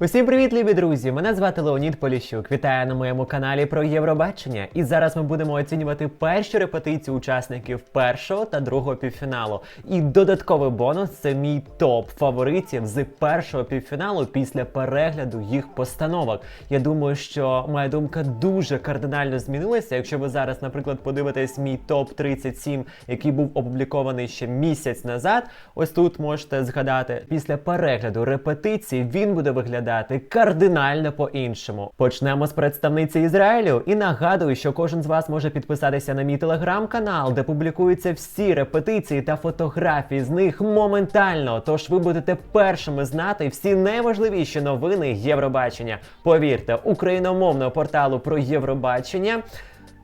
Усім привіт, любі друзі! Мене звати Леонід Поліщук. Вітаю на моєму каналі про Євробачення. І зараз ми будемо оцінювати перші репетиції учасників першого та другого півфіналу. І додатковий бонус це мій топ фаворитів з першого півфіналу після перегляду їх постановок. Я думаю, що моя думка дуже кардинально змінилася. Якщо ви зараз, наприклад, подивитесь мій топ 37, який був опублікований ще місяць назад. Ось тут можете згадати після перегляду репетиції він буде виглядати кардинально по-іншому. Почнемо з представниці Ізраїлю і нагадую, що кожен з вас може підписатися на мій телеграм-канал, де публікуються всі репетиції та фотографії з них моментально. Тож ви будете першими знати всі найважливіші новини Євробачення. Повірте, україномовного порталу про Євробачення.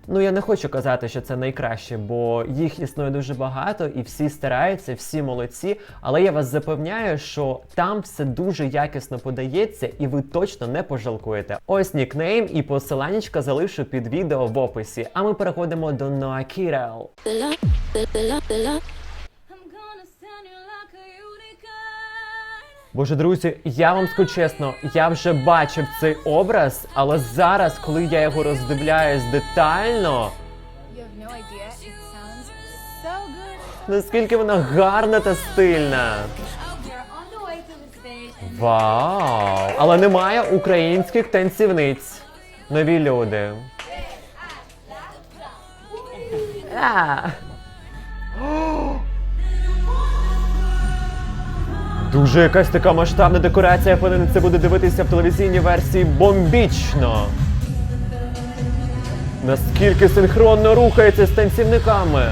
Ну, я не хочу казати, що це найкраще, бо їх існує дуже багато, і всі стараються, всі молодці. Але я вас запевняю, що там все дуже якісно подається, і ви точно не пожалкуєте. Ось нікнейм і посиланнячка залишу під відео в описі. А ми переходимо до Noah. Боже, друзі, я вам скажу чесно, я вже бачив цей образ, але зараз, коли я його роздивляюсь детально, no so наскільки вона гарна та стильна. Stage. Вау! Але немає українських танцівниць. Нові люди. Дуже якась така масштабна декорація, я це буде дивитися в телевізійній версії бомбічно. Наскільки синхронно рухається з танцівниками.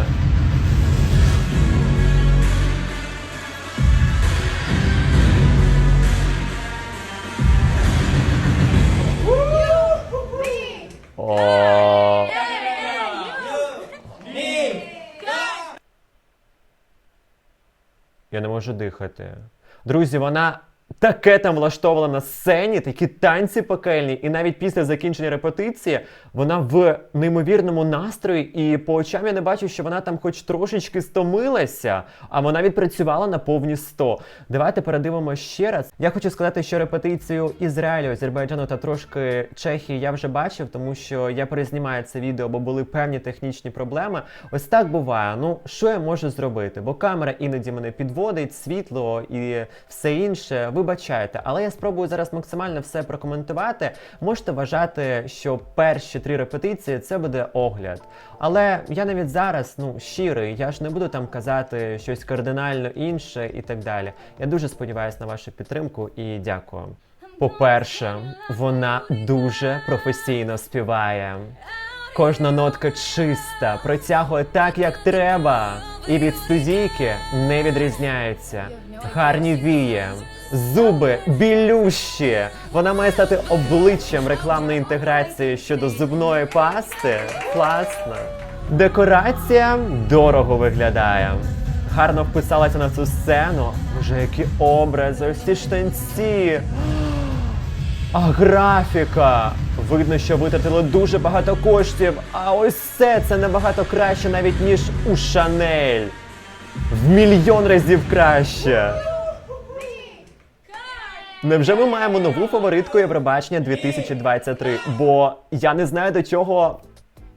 Я не можу дихати. Друзі, вона таке там влаштовувала на сцені, такі танці пекельні, і навіть після закінчення репетиції вона в неймовірному настрої, і по очам я не бачу, що вона там хоч трошечки стомилася, а вона відпрацювала на повні 100. Давайте передивимо ще раз. Я хочу сказати, що репетицію Ізраїлю, Азербайджану та трошки Чехії я вже бачив, тому що я перезнімаю це відео, бо були певні технічні проблеми. Ось так буває. Ну що я можу зробити? Бо камера іноді мене підводить, світло і все інше. Вибачайте, але я спробую зараз максимально все прокоментувати. Можете вважати, що перші три репетиції це буде огляд. Але я навіть зараз ну щирий, я ж не буду там казати щось кардинально інше і так далі. Я дуже сподіваюся на вашу підтримку і дякую. По-перше, вона дуже професійно співає. Кожна нотка чиста, протягує так, як треба, і від студійки не відрізняється. Гарні вії, зуби білющі. Вона має стати обличчям рекламної інтеграції щодо зубної пасти. Класно. Декорація дорого виглядає. Гарно вписалася на цю сцену. Боже, які образи, ці штанці. А графіка! Видно, що витратили дуже багато коштів, а ось це це набагато краще навіть ніж у Шанель. В мільйон разів краще. Невже ми маємо нову фаворитку Євробачення 2023? Бо я не знаю до чого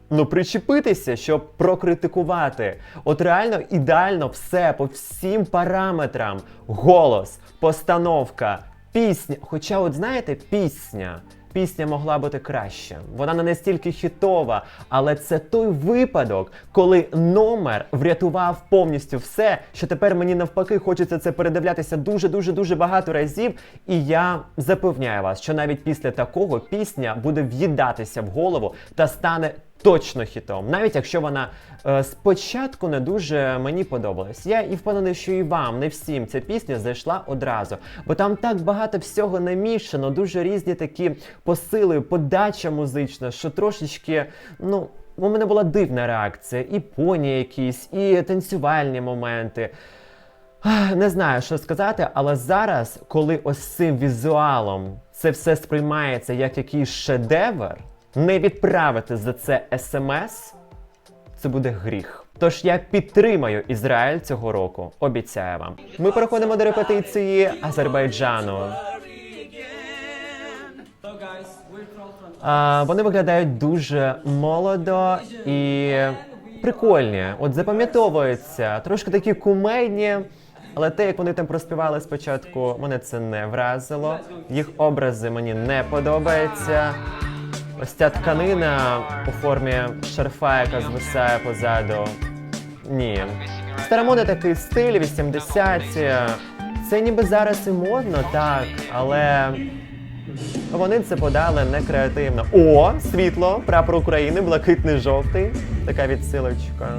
ну причепитися, щоб прокритикувати. От реально ідеально все по всім параметрам: голос, постановка, пісня. Хоча, от знаєте, пісня. Пісня могла бути краще. Вона не настільки хітова, але це той випадок, коли номер врятував повністю все, що тепер мені навпаки хочеться це передивлятися дуже дуже дуже багато разів. І я запевняю вас, що навіть після такого пісня буде в'їдатися в голову та стане точно хітом, навіть якщо вона е, спочатку не дуже мені подобалась. Я і впевнений, що і вам, не всім ця пісня зайшла одразу, бо там так багато всього намішано, дуже різні такі посили, подача музична, що трошечки, ну. У мене була дивна реакція, і поні якісь, і танцювальні моменти. Не знаю, що сказати, але зараз, коли ось цим візуалом це все сприймається як якийсь шедевр, не відправити за це смс, це буде гріх. Тож я підтримаю Ізраїль цього року, обіцяю вам. Ми переходимо до репетиції Азербайджану. А, вони виглядають дуже молодо і прикольні. От запам'ятовуються, трошки такі кумедні. Але те, як вони там проспівали спочатку, мене це не вразило. Їх образи мені не подобаються. Ось ця тканина у формі шарфа, яка звисає позаду. Ні. Старомодний такий стиль, 80-ті. Це ніби зараз і модно, так, але вони це подали не креативно. О, світло, прапор України, блакитний жовтий. Така відсилочка.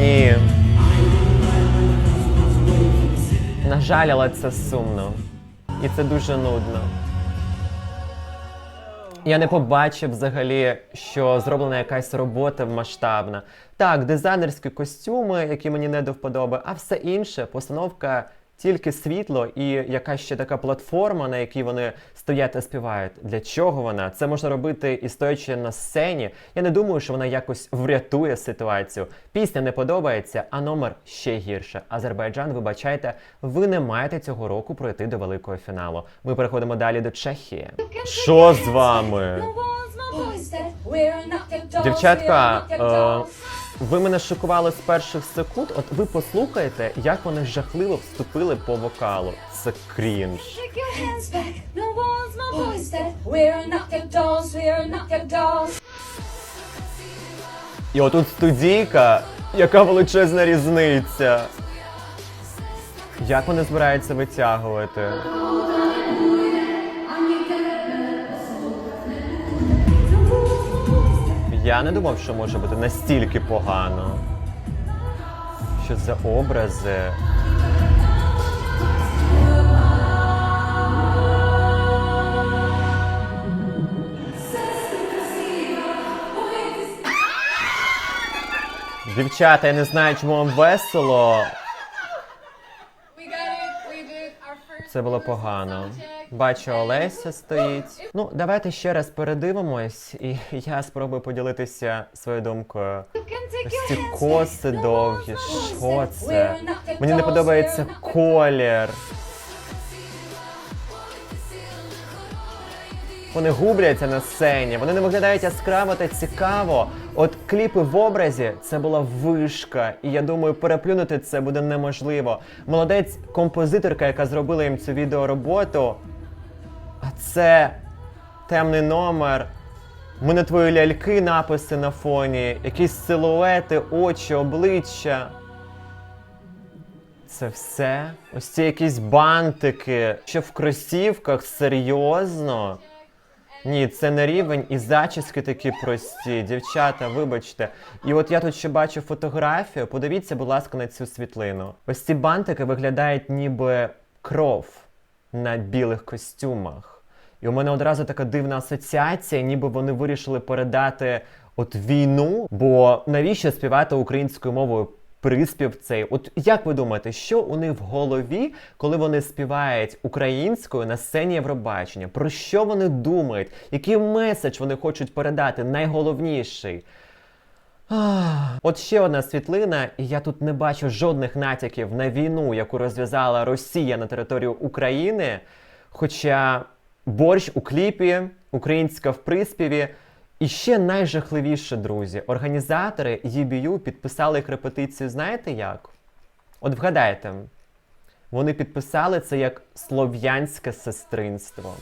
Ні. На жаль, але це сумно. І це дуже нудно. Я не побачив взагалі, що зроблена якась робота масштабна. Так, дизайнерські костюми, які мені не до вподоби, а все інше, постановка тільки світло і якась ще така платформа, на якій вони стоять та співають. Для чого вона? Це можна робити і стоячи на сцені. Я не думаю, що вона якось врятує ситуацію. Пісня не подобається, а номер ще гірше. Азербайджан, вибачайте, ви не маєте цього року пройти до великого фіналу. Ми переходимо далі до Чехії. Що з вами? Дівчатка, е, ви мене шокували з перших секунд. От ви послухайте, як вони жахливо вступили по вокалу. Це крінж. І отут студійка, яка величезна різниця. Як вони збираються витягувати? Я не думав, що може бути настільки погано. Що за образи? Дівчата, я не знаю, чому вам весело. Це було погано. Бачу, Олеся стоїть. Ну, давайте ще раз передивимось, і я спробую поділитися своєю думкою. Ось ці коси довгі, що це? Мені не подобається колір. Вони губляться на сцені, вони не виглядають яскраво та цікаво. От кліпи в образі це була вишка, і я думаю, переплюнути це буде неможливо. Молодець композиторка, яка зробила їм цю відеороботу. Це темний номер. Ми на твої ляльки написи на фоні, якісь силуети, очі, обличчя. Це все? Ось ці якісь бантики, ще в кросівках, серйозно. Ні, це не рівень і зачіски такі прості. Дівчата, вибачте. І от я тут ще бачу фотографію. Подивіться, будь ласка, на цю світлину. Ось ці бантики виглядають ніби кров на білих костюмах. І у мене одразу така дивна асоціація, ніби вони вирішили передати от війну. Бо навіщо співати українською мовою приспів цей? От як ви думаєте, що у них в голові, коли вони співають українською на сцені Євробачення? Про що вони думають? Який меседж вони хочуть передати? Найголовніший? От ще одна світлина, і я тут не бачу жодних натяків на війну, яку розв'язала Росія на територію України. Хоча борщ у кліпі, українська в приспіві. І ще найжахливіше, друзі, організатори EBU підписали їх репетицію, знаєте як? От вгадайте, вони підписали це як слов'янське сестринство.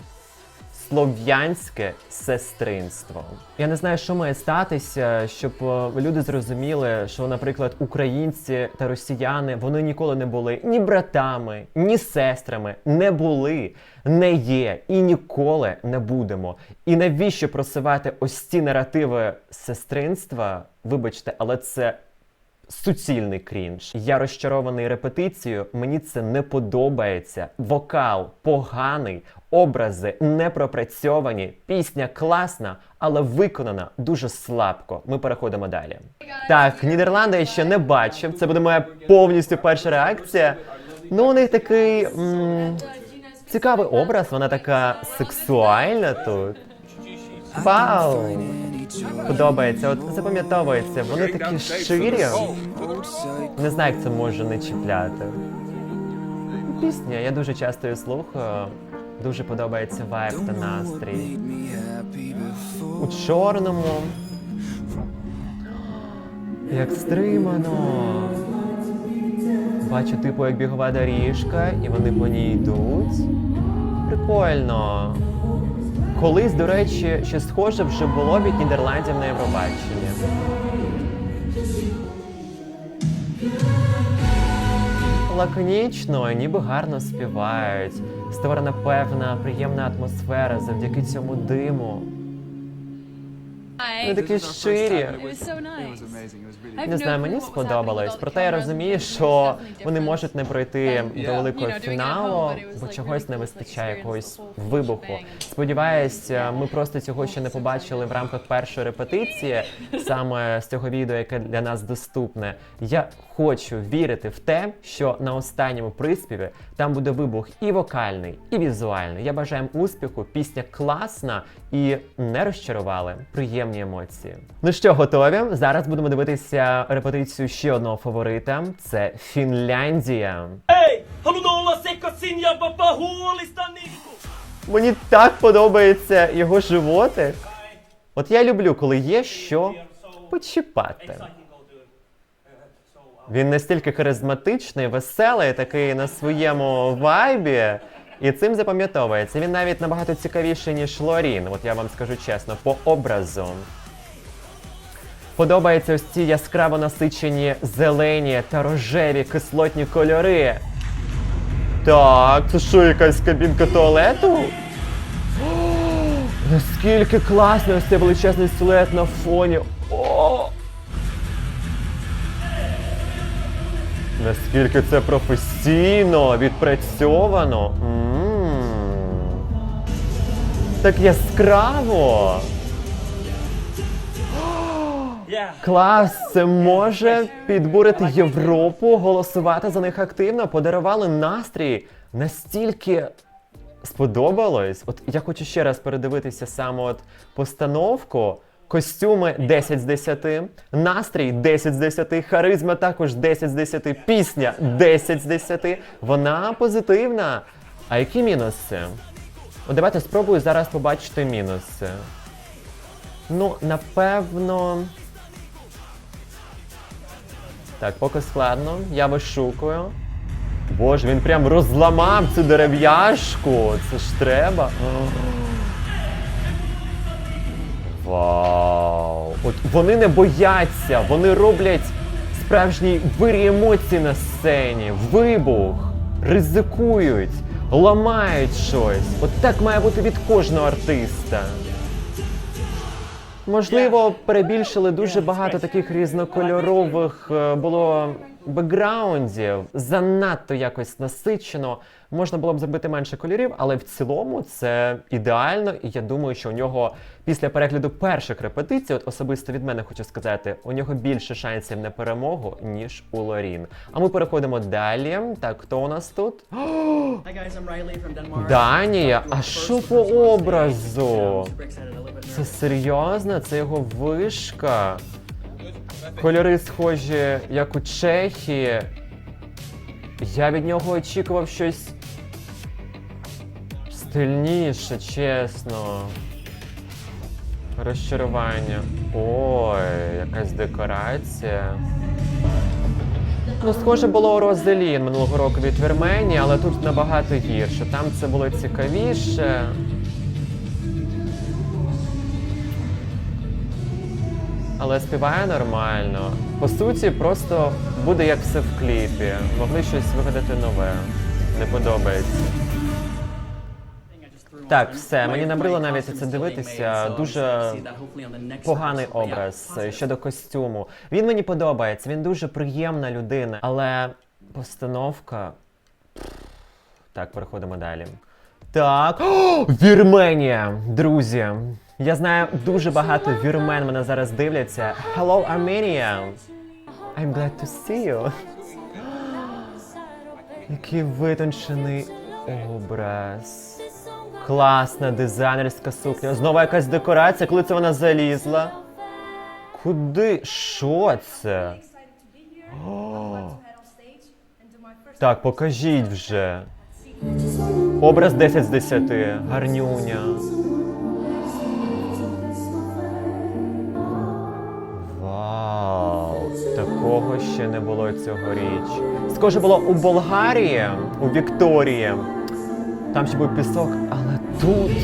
Слов'янське сестринство. Я не знаю, що має статися, щоб е, люди зрозуміли, що, наприклад, українці та росіяни вони ніколи не були ні братами, ні сестрами, не були, не є і ніколи не будемо. І навіщо просувати ось ці наративи сестринства? Вибачте, але це суцільний крінж. Я розчарований репетицією, мені це не подобається. Вокал поганий, образи не пропрацьовані, пісня класна, але виконана дуже слабко. Ми переходимо далі. Так, Нідерланди я ще не бачив. Це буде моя повністю перша реакція. Ну, у них такий м- цікавий образ, вона така сексуальна тут. Вау! Подобається. От запам'ятовується, вони такі щирі. Не знаю, як це може не чіпляти. Пісня, я дуже часто її слухаю. Дуже подобається вайб та настрій. У чорному. Як стримано. Бачу, типу, як бігова доріжка, і вони по ній йдуть. Прикольно. Колись, до речі, ще схоже вже було від Нідерландів на Євробаченні. Лаконічно, ніби гарно співають. Створена певна приємна атмосфера завдяки цьому диму. Вони такі щирі. Не знаю, мені сподобалось. Проте я розумію, що вони можуть не пройти до великого фіналу, бо чогось не вистачає якогось вибуху. Сподіваюсь, ми просто цього ще не побачили в рамках першої репетиції, саме з цього відео, яке для нас доступне. Я хочу вірити в те, що на останньому приспіві там буде вибух і вокальний, і візуальний. Я бажаю їм успіху. Пісня класна і не розчарували. Приємні емоції. Ну що, готові? Зараз будемо дивитися репетицію ще одного фаворита. Це Фінляндія. Niinku! Мені так подобається його животик. От я люблю, коли є що почіпати. Він настільки харизматичний, веселий, такий на своєму вайбі. І цим запам'ятовується. Він навіть набагато цікавіший, ніж Лорін, от я вам скажу чесно, по образу. Подобаються ось ці яскраво насичені зелені та рожеві кислотні кольори. Так, це що, якась кабінка туалету? Наскільки класно ось цей величезний силует на фоні. О! Наскільки це професійно, відпрацьовано. М. Так яскраво. Клас, це може підбурити Європу, голосувати за них активно, подарували настрій. Настільки сподобалось. От я хочу ще раз передивитися саме от постановку. Костюми 10 з 10, настрій 10 з 10, харизма також 10 з 10, пісня 10 з 10. Вона позитивна. А які мінуси? От давайте спробую зараз побачити мінуси. Ну, напевно. Так, поки складно. Я вишукую. Боже, він прям розламав цю дерев'яшку. Це ж треба. Вау! От вони не бояться, вони роблять справжній вирій емоцій на сцені, вибух, ризикують, ламають щось. От так має бути від кожного артиста. Можливо, перебільшили дуже багато таких різнокольорових е, було бекграундів, занадто якось насичено. Можна було б зробити менше кольорів, але в цілому це ідеально. І я думаю, що у нього після перегляду перших репетицій, от особисто від мене хочу сказати, у нього більше шансів на перемогу, ніж у Лорін. А ми переходимо далі. Так, хто у нас тут? Данія. А що по образу? Це серйозно? Це його вишка. Кольори схожі, як у Чехії. Я від нього очікував щось стильніше, чесно. Розчарування. Ой, якась декорація. Ну, схоже було у Розелін минулого року від Вірменії, але тут набагато гірше. Там це було цікавіше. Але співає нормально. По суті, просто буде як все в кліпі. Могли щось вигадати нове. Не подобається. Так, все, мені набрило навіть це дивитися. Дуже поганий образ щодо костюму. Він мені подобається, він дуже приємна людина, але постановка. Так, переходимо далі. Так. О, Вірменія! Друзі! Я знаю дуже багато вірмен мене зараз дивляться. Hello, Armenia! I'm glad to see you. Який витончений образ. Класна дизайнерська сукня. Знову якась декорація, коли це вона залізла. Куди? Що це? О! Так, покажіть вже. Образ 10 з 10. Гарнюня. Такого ще не було цьогоріч. Схоже було у Болгарії, у Вікторії. Там ще був пісок, але тут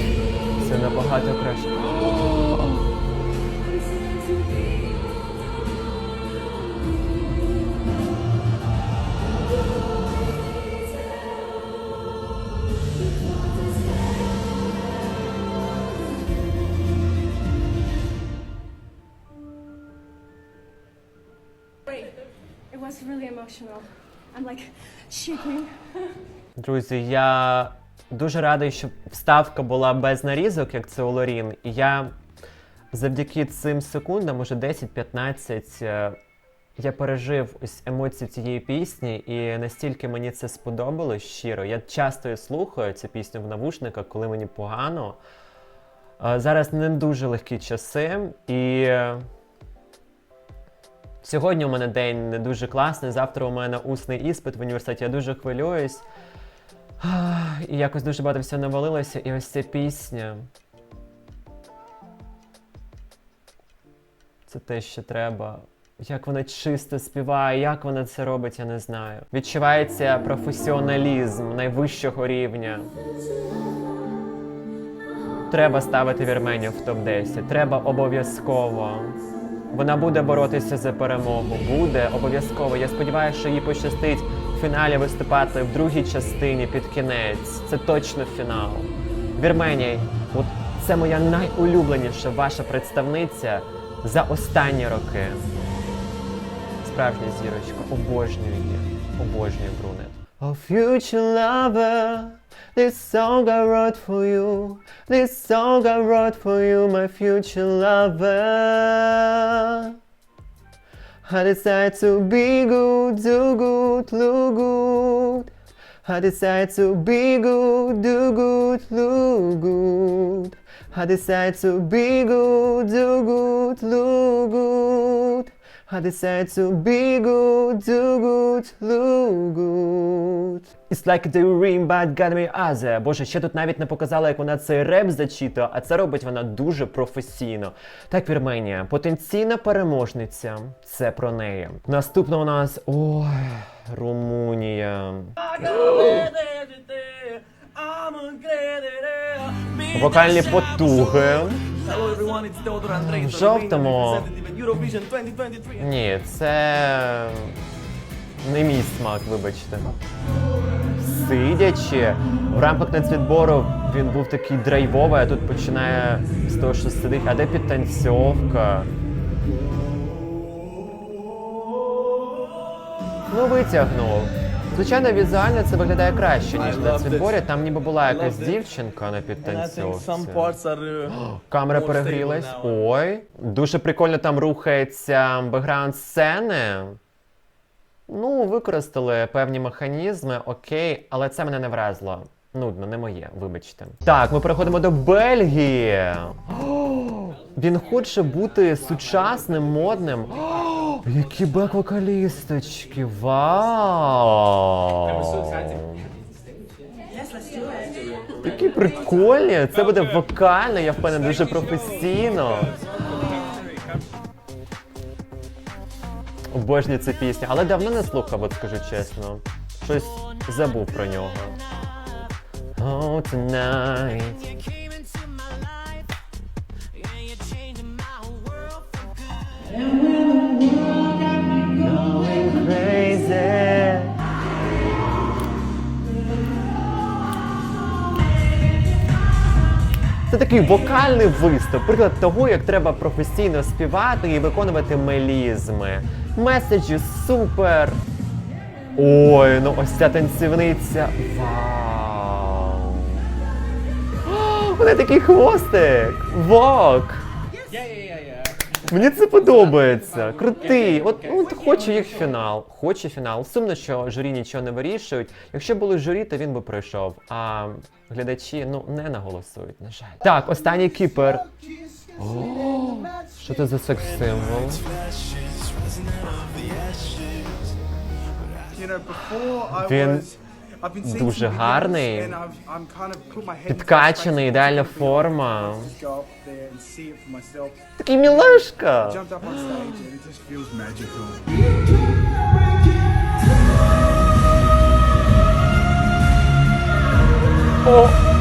все набагато краще. Друзі, я дуже радий, що вставка була без нарізок, як це у Лорін. І я завдяки цим секундам, може 10-15, е, я пережив ось емоції цієї пісні, і настільки мені це сподобалось щиро. Я часто слухаю цю пісню в навушниках, коли мені погано. Е, Зараз не дуже легкі часи, і е, сьогодні у мене день не дуже класний. Завтра у мене усний іспит в університеті. Я дуже хвилююсь. І якось дуже багато всього навалилося, і ось ця пісня. Це те, що треба. Як вона чисто співає, як вона це робить, я не знаю. Відчувається професіоналізм найвищого рівня. Треба ставити Вірменію в топ-10. Треба обов'язково. Вона буде боротися за перемогу. Буде обов'язково. Я сподіваюся, що їй пощастить фіналі виступати в другій частині під кінець. Це точно фінал. Вірменія, от це моя найулюбленіша ваша представниця за останні роки. Справжня зірочка. Обожнюю її. Обожнюю брунет. Oh, future lover, this song I wrote for you. This song I wrote for you, my future lover. I decide to be good, do good, look good. I decide to be good, do good, look good. I decide to be good, do good, look good. I decide to be good, do good, look good. It's like a dream, but got me other. Боже, ще тут навіть не показала, як вона цей реп зачитує, а це робить вона дуже професійно. Так, Вірменія, потенційна переможниця. Це про неї. Наступна у нас. Ой, Румунія. Вокальні потуги. В жовтому. Ні, це не мій смак, вибачте. Сидячи, в рамках нацвідбору він був такий драйвовий, а тут починає з того, що сидить. А де підтанцьовка? Ну, витягнув. Звичайно, візуально це виглядає краще, ніж на нацвідборі. Там ніби була якась дівчинка на підтанцьовці. are. Uh, Камера перегрілась. Ой. Дуже прикольно там рухається бекграунд сцени. Ну, використали певні механізми, окей, але це мене не вразило. Нудно, не моє, вибачте. Так, ми переходимо до Бельгії. Він хоче бути сучасним, модним. Які бек-вокалісточки! Вау! Такі прикольні. Це буде вокально, я впевнений, дуже професійно. Обожнюю цю пісню, але давно не слухав, от скажу чесно. Щось забув про нього. Oh, tonight. Going crazy. Це такий вокальний виступ, приклад того, як треба професійно співати і виконувати мелізми. Меседжі супер. Ой, ну ось ця танцівниця. Вау. О, неї такий хвостик. Вок. Мені це подобається. Крутий. От, ну, от хочу їх фінал. Хоче фінал. Сумно, що журі нічого не вирішують. Якщо були журі, то він би пройшов. А глядачі ну не наголосують, на жаль. Так, останній кіпер. О, що це за секс-символ? You know, Він дуже гарний. Підкачаний, ідеальна форма. just go up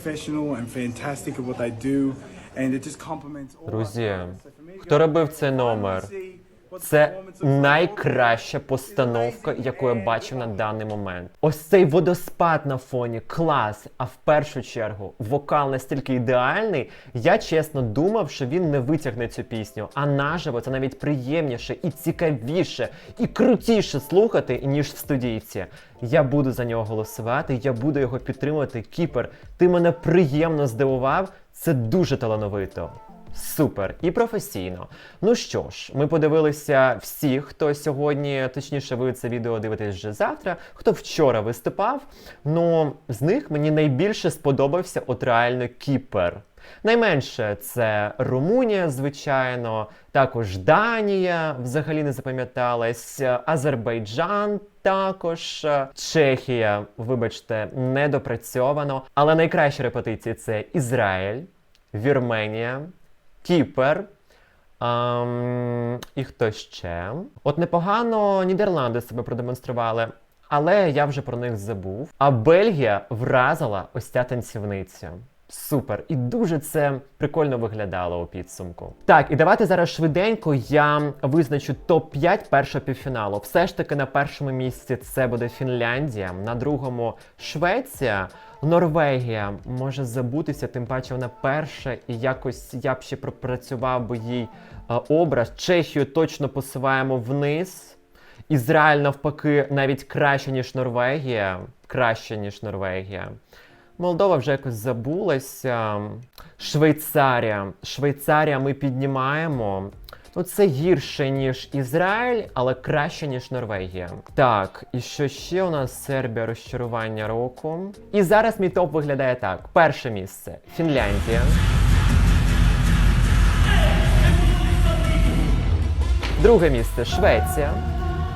professional and fantastic at what they do, and it just complements all. our Друзі, craft. So for me to хто go, робив цей I wanna номер? Це найкраща постановка, яку я бачив на даний момент. Ось цей водоспад на фоні, клас. А в першу чергу вокал настільки ідеальний. Я чесно думав, що він не витягне цю пісню. А наживо це навіть приємніше і цікавіше, і крутіше слухати, ніж в студійці. Я буду за нього голосувати, я буду його підтримувати. Кіпер, ти мене приємно здивував. Це дуже талановито. Супер і професійно. Ну що ж, ми подивилися всіх, хто сьогодні, точніше, ви це відео дивитесь вже завтра, хто вчора виступав. Ну, з них мені найбільше сподобався от реально Кіпер. Найменше це Румунія, звичайно, також Данія взагалі не запам'яталась, Азербайджан також, Чехія, вибачте, недопрацьовано. Але найкращі репетиції це Ізраїль, Вірменія, Кіпер. Ам, і хто ще? От непогано Нідерланди себе продемонстрували, але я вже про них забув. А Бельгія вразила ось ця танцівниця. Супер, і дуже це прикольно виглядало у підсумку. Так, і давайте зараз швиденько я визначу топ-5 першого півфіналу. Все ж таки на першому місці це буде Фінляндія, на другому Швеція. Норвегія може забутися, тим паче вона перша, і якось я б ще пропрацював би їй е, образ. Чехію точно посуваємо вниз. Ізраїль навпаки навіть краще, ніж Норвегія. Краще, ніж Норвегія. Молдова вже якось забулася. Швейцарія. Швейцарія ми піднімаємо. Ну, це гірше, ніж Ізраїль, але краще, ніж Норвегія. Так, і що ще у нас Сербія розчарування року. І зараз мій топ виглядає так: перше місце Фінляндія. Друге місце Швеція.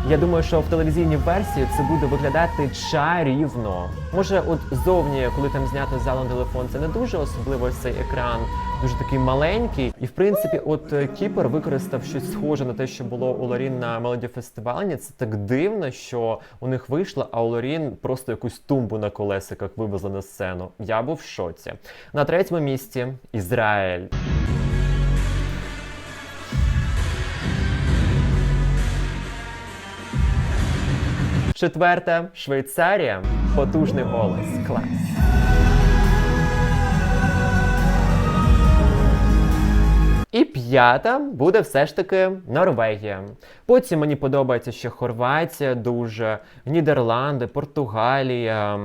Я думаю, що в телевізійній версії це буде виглядати чарівно. Може, от зовні, коли там знято з залом телефон, це не дуже особливо цей екран, дуже такий маленький. І в принципі, от е, Кіпер використав щось схоже на те, що було у Лорін на Мелоді фестивалі. Це так дивно, що у них вийшло, а у Лорін просто якусь тумбу на колесиках вивезли на сцену. Я був в шоці. На третьому місці Ізраїль. Четверта Швейцарія. Потужний голос. Клас. І п'ята буде все ж таки Норвегія. Потім мені подобається ще Хорватія дуже, Нідерланди, Португалія.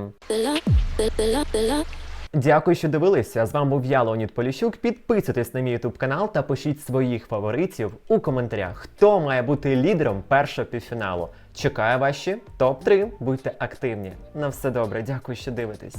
Дякую, що дивилися. З вами був я, Леонід Поліщук. Підписуйтесь на мій ютуб канал та пишіть своїх фаворитів у коментарях, хто має бути лідером першого півфіналу. Чекаю ваші топ-3. Будьте активні. На все добре, дякую, що дивитесь.